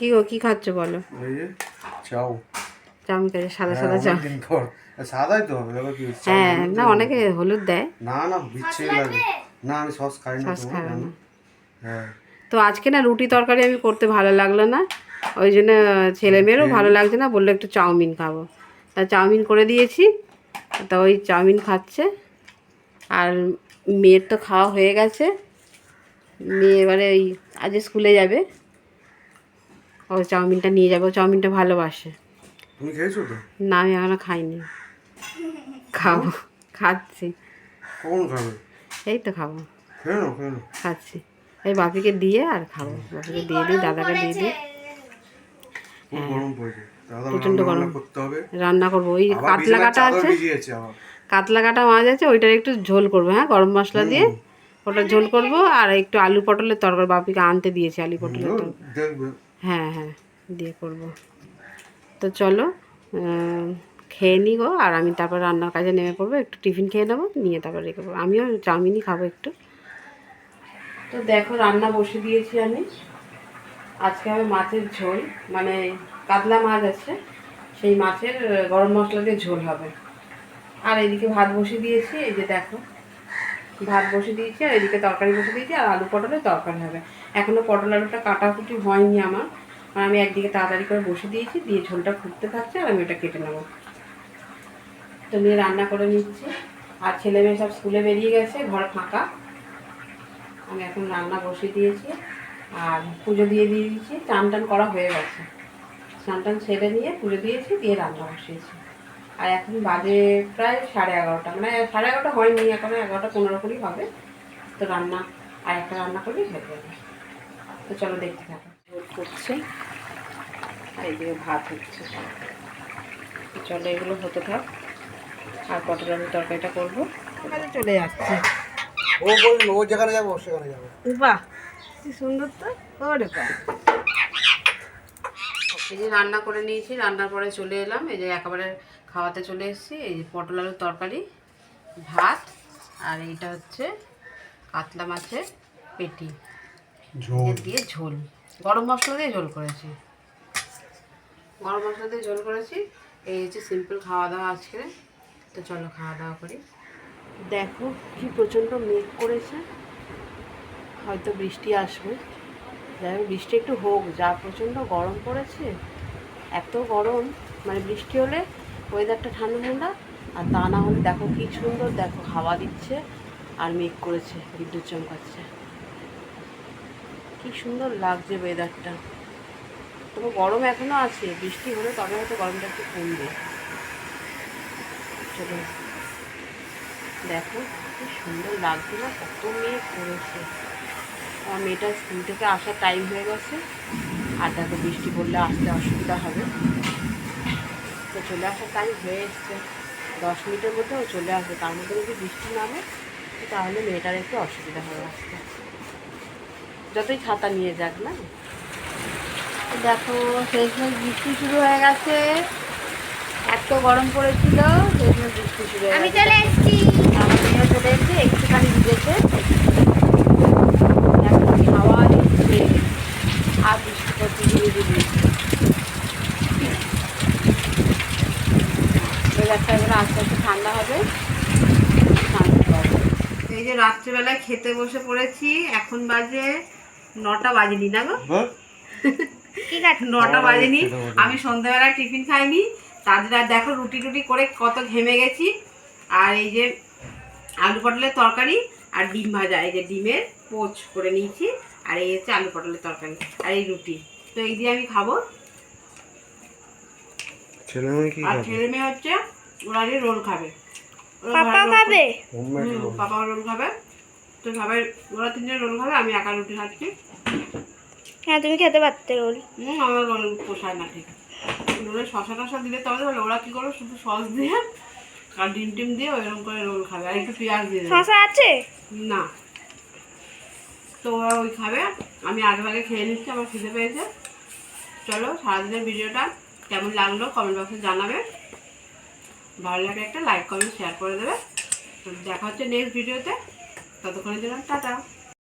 কি গো কি খাচ্ছ বলো? চাও চাউমিন খাচ্ছে সাদা হ্যাঁ, সাদা চাউ। সাদাই তো হবে কি হ্যাঁ না অনেকে হলুদ দেয়। না না বিচ্ছে লাগে। না আমি সস খাই না সস জানো। না। হ্যাঁ। তো আজকে না রুটি তরকারি আমি করতে ভালো লাগল না। ওই জন্য ছেলে মেয়েরও ভালো লাগছে না বলল একটু চাউমিন খাব। তা চাউমিন করে দিয়েছি তা ওই চাউমিন খাচ্ছে। আর মেয়ের তো খাওয়া হয়ে গেছে। মেয়ে এবারে ওই আজ স্কুলে যাবে। ও চাউমিনটা নিয়ে যাবে ও চাউমিনটা ভালোবাসে। তুমি খেয়েছো তো? না আমি এখনও খাইনি। খাব খাচ্ছি। কখন খাবে? এই তো খাব। খেয়ে নাও খেয়ে খাচ্ছি। এই বাপিকে দিয়ে আর খাব। বাপিকে দিয়ে দিই দাদাকে দিয়ে দিই। গরম হ্যাঁ। রান্না গরম। রান্না করব। ওই কাতলা কাটা আছে। কাতলা কাটা মাছ আছে ওইটার একটু ঝোল করব হ্যাঁ গরম মশলা দিয়ে। ওটা ঝোল করব আর একটু আলু পটলের তরকারি। বাপিকে আনতে দিয়েছি আলু পটলের তরকারি। হ্যাঁ হ্যাঁ দিয়ে করব। তো চলো খেয়ে নি গো, আর আমি তারপর রান্নার কাজে নেমে পড়ব, একটু টিফিন খেয়ে নেব, নিয়ে তারপর রেখে পড়ব। আমিও চাউমিনই খাব একটু। তো দেখো, রান্না বসে দিয়েছি আমি। আজকে আমি মাছের ঝোল মানে কাতলা মাছ আছে, সেই মাছের, গরম মশলা দিয়ে ঝোল হবে। আর এদিকে ভাত বসিয়ে দিয়েছি, এই যে দেখো। ভাত বসিয়ে দিয়েছি, আর এদিকে তরকারি বসে দিয়েছি, আর আলু পটলের তরকারি হবে। এখনও পটল আলুটা কাটাকুটি হয়নি আমার। আর আমি একদিকে তাড়াতাড়ি করে বসে দিয়েছি, দিয়ে ঝোলটা ফুটতে থাকছে, আর আমি ওটা কেটে নেব। তো নিয়ে রান্না করে নিচ্ছি, আর ছেলে মেয়ে সব স্কুলে বেরিয়ে গেছে, ঘর ফাঁকা। আমি এখন রান্না বসিয়ে দিয়েছি, আর পুজো দিয়ে দিয়ে দিয়েছি, চান টান করা হয়ে গেছে। স্নান টান ছেড়ে নিয়ে পুজো দিয়েছি, দিয়ে রান্না বসিয়েছি। আর এখন বাজে প্রায় সাড়ে এগারোটা। মানে সাড়ে এগারোটা হয়নি এখন এগারোটা পনেরো করেই হবে। তো রান্না আর একটা রান্না করলেই হয়ে যাবে তো চলো দেখতে থাকো। করছে। আর এইদিকে ভাত হচ্ছে। তো চলো এগুলো হতে থাক। আর পটল আলুর তরকারিটা করব। চলে যাচ্ছে। ও বলল ও যেখানে যাব সেখানে যাব। বাহ কি সুন্দর তো। ওরে বাহ। এই যে রান্না করে নিয়েছি রান্নার পরে চলে এলাম। এই যে একেবারে খাওয়াতে চলে এসেছি এই যে পটল আলুর তরকারি ভাত আর এইটা হচ্ছে কাতলা মাছের পেটি। ঝোল। দিয়ে ঝোল। গরম মশলা দিয়ে ঝোল করেছি। গরম মশলা দিয়ে ঝোল করেছি। এই হচ্ছে সিম্পল খাওয়া দাওয়া আজকে। তো চলো খাওয়া দাওয়া করি। দেখো কি প্রচণ্ড মেঘ করেছে। হয়তো বৃষ্টি আসবে। যাই হোক বৃষ্টি একটু হোক, যা প্রচণ্ড গরম পড়েছে, এত গরম মানে বৃষ্টি হলে ওয়েদারটা ঠান্ডা ঠান্ডা, আর তা না হলে দেখো কি সুন্দর, দেখো হাওয়া দিচ্ছে, আর মেঘ করেছে, বিদ্যুৎ চমকাচ্ছে। কি সুন্দর লাগছে ওয়েদারটা তবে গরম এখনও আছে, বৃষ্টি হলে তবে হয়তো গরমটা একটু কমবে। চলো, দেখো কি সুন্দর লাগছে না, কত মেঘ করেছে। আমার মেয়েটার স্কুল থেকে আসার টাইম হয়ে গেছে। আর দেখো বৃষ্টি পড়লে আসতে অসুবিধা হবে। তো চলে আসার টাইম হয়ে এসছে। দশ মিনিটের মধ্যে ও চলে আসবে। তার মধ্যে যদি বৃষ্টি নামে তাহলে মেয়েটার একটু অসুবিধা হবে। আসতে যতই ছাতা নিয়ে যাক না। দেখো শেষ শেষ বৃষ্টি শুরু হয়ে গেছে। এত গরম পড়েছিল শেষ শেষ বৃষ্টি শুরু হয়ে আমি গেছে। চলে এসেছি। আমার চলে এসেছে একটুখানি ভিজেছে এখন হাওয়া দিচ্ছে আর বৃষ্টি পড়ছে ধীরে ধীরে ওয়েদারটা এবার আস্তে আস্তে ঠান্ডা হবে। এই যে রাত্রিবেলায় খেতে বসে পড়েছি এখন বাজে নটা বাজেনি না গো? হ্যাঁ? ঠিক আছে। নটা বাজেনি। আমি সন্ধ্যাবেলায় টিফিন খাইনি। তাদের আর দেখো রুটি টুটি করে কত ঘেমে গেছি। আর এই যে আলু পটলের তরকারি আর ডিম ভাজা। এই যে ডিমের পোচ করে নিয়েছি আর এই হচ্ছে আলু পটলের তরকারি আর এই রুটি। তো এই দিয়ে আমি খাব। আর ছেলে মেয়ে হচ্ছে ওরা যে রোল খাবে। পাপা খাবে। পাপা রোল খাবে। তো সবাই ওরা তিনজন রোল খাবে আমি একা রুটি খাচ্ছি। হ্যাঁ তুমি খেতে পারতে রোল। হুম আমার রোল পোষায় না ঠিক। রোলে শশা টশা দিলে তবে ভালো। ওরা কী করো শুধু সস দিয়ে আর ডিম টিম দিয়ে ওইরকম করে রোল খাবে। আর একটু পেঁয়াজ দিয়ে শশা আছে? না। তো ওরা ওই খাবে। আমি আগে আগে খেয়ে নিচ্ছি আমার খিদে পেয়েছে। চলো সারাদিনের ভিডিওটা কেমন লাগল কমেন্ট বক্সে জানাবে। ভালো লাগে একটা লাইক কমেন্ট শেয়ার করে দেবে। দেখা হচ্ছে নেক্সট ভিডিওতে ততক্ষণের জন্য টাটা।